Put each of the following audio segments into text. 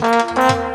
বল?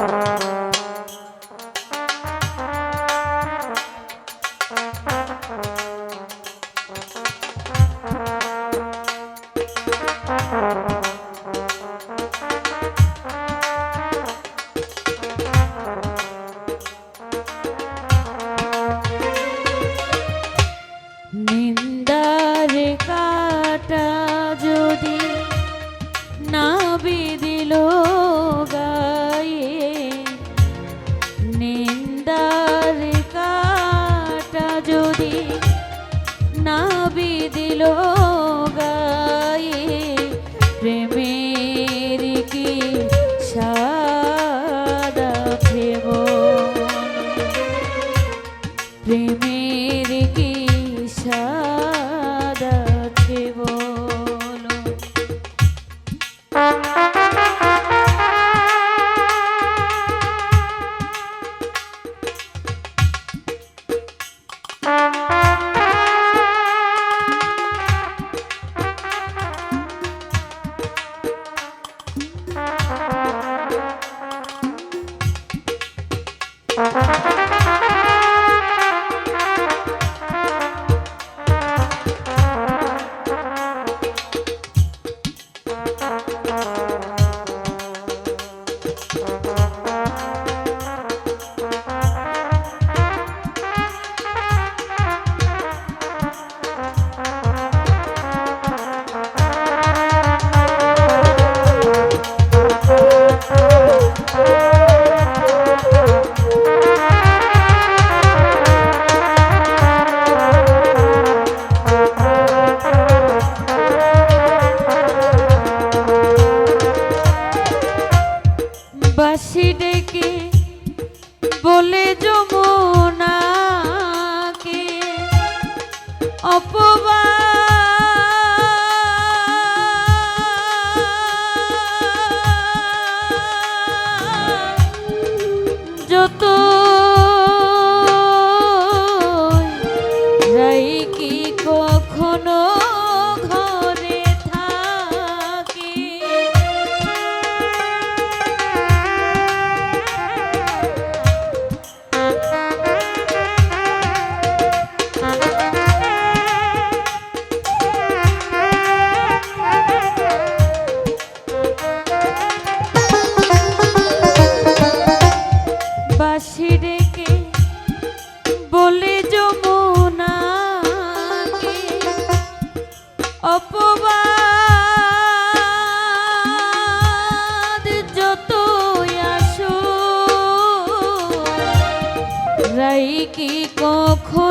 no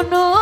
No.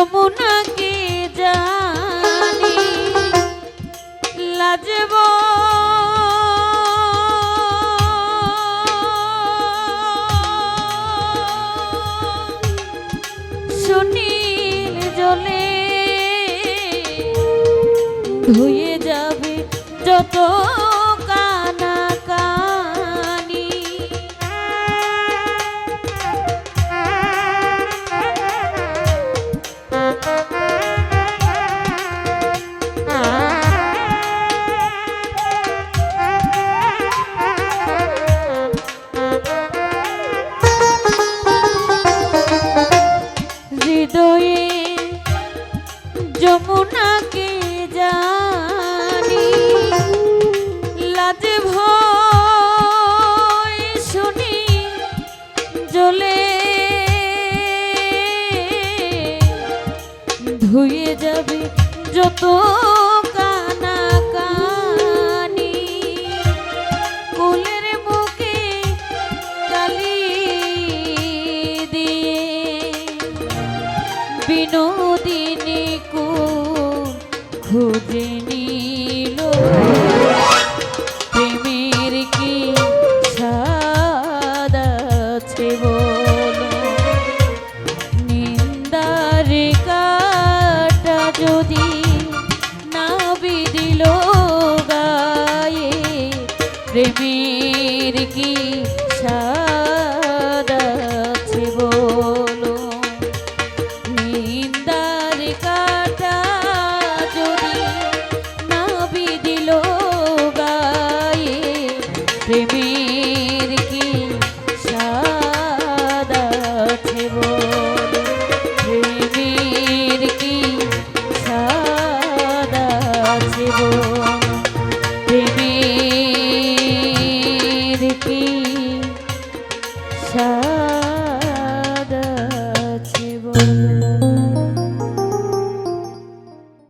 যমুনাকে জানি লাজব। সুনীল জলে ধুয়ে eu tô? প্রেমের কি স্বাদ বলো? নিন্দার কাটা যদি না বিদিল গায়ে প্রেমে